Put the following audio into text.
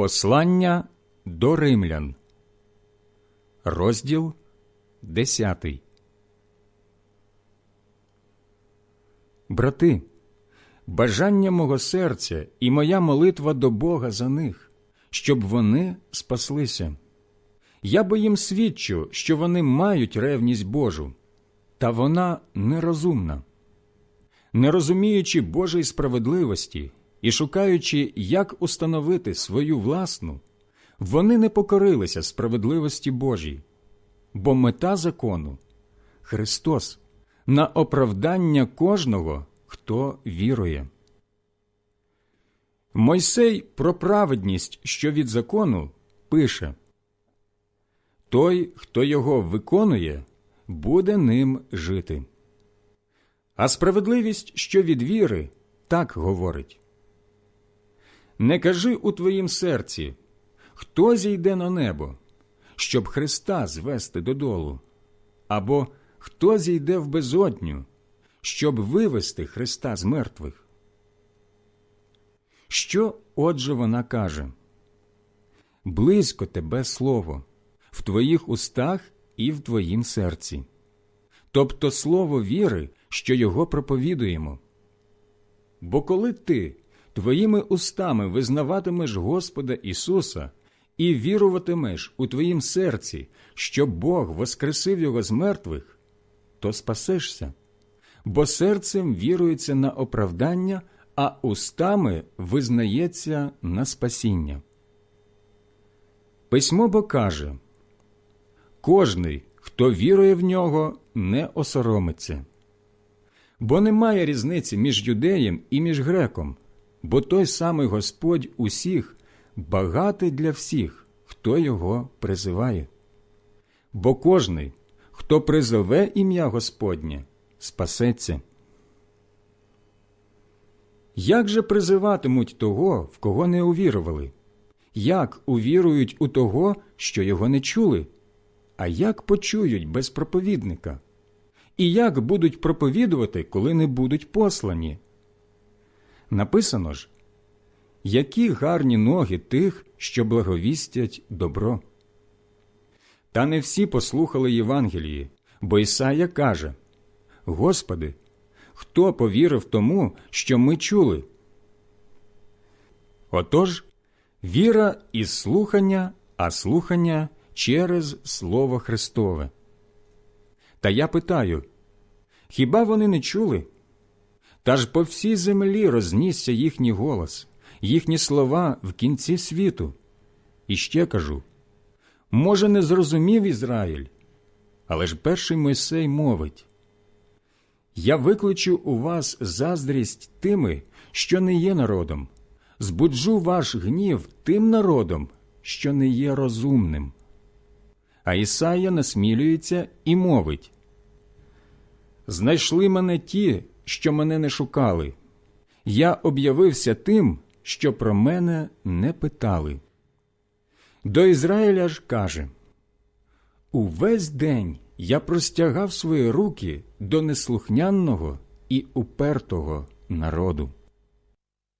Послання до римлян, розділ 10. Брати, бажання мого серця і моя молитва до Бога за них, щоб вони спаслися. Я бо їм свідчу, що вони мають ревність Божу, та вона нерозумна. Не розуміючи Божої справедливості і шукаючи, як установити свою власну, вони не покорилися справедливості Божій, бо мета закону Христос на оправдання кожного, хто вірує. Мойсей про праведність, що від закону, пише Той, хто його виконує, буде ним жити. А справедливість, що від віри, так говорить Не кажи у твоїм серці, хто зійде на небо, щоб Христа звести додолу, або хто зійде в безодню, щоб вивести Христа з мертвих. Що отже вона каже? Близько тебе слово, в твоїх устах і в твоїм серці, тобто слово віри, що його проповідуємо. Бо коли ти твоїми устами визнаватимеш Господа Ісуса і віруватимеш у твоїм серці, що Бог воскресив Його з мертвих, то спасешся, бо серцем вірується на оправдання, а устами визнається на спасіння. Письмо бо каже кожний, хто вірує в нього, не осоромиться. Бо немає різниці між юдеєм і між греком, бо той самий Господь усіх багатий для всіх, хто його призиває. Бо кожний, хто призове ім'я Господнє, спасеться. Як же призиватимуть того, в кого не увірували? Як увірують у того, що його не чули? А як почують без проповідника? І як будуть проповідувати, коли не будуть послані? Написано ж які гарні ноги тих, що благовістять добро. Та не всі послухали Євангелії, бо Ісая каже Господи, хто повірив тому, що ми чули? Отож, віра із слухання, а слухання через Слово Христове. Та я питаю хіба вони не чули? Та ж по всій землі рознісся їхній голос, їхні слова в кінці світу. І ще кажу може, не зрозумів Ізраїль, але ж перший Мойсей мовить Я викличу у вас заздрість тими, що не є народом, збуджу ваш гнів тим народом, що не є розумним. А Ісая насмілюється і мовить Знайшли мене ті, що мене не шукали. Я об'явився тим, що про мене не питали. До Ізраїля ж каже Увесь день я простягав свої руки до неслухняного і упертого народу.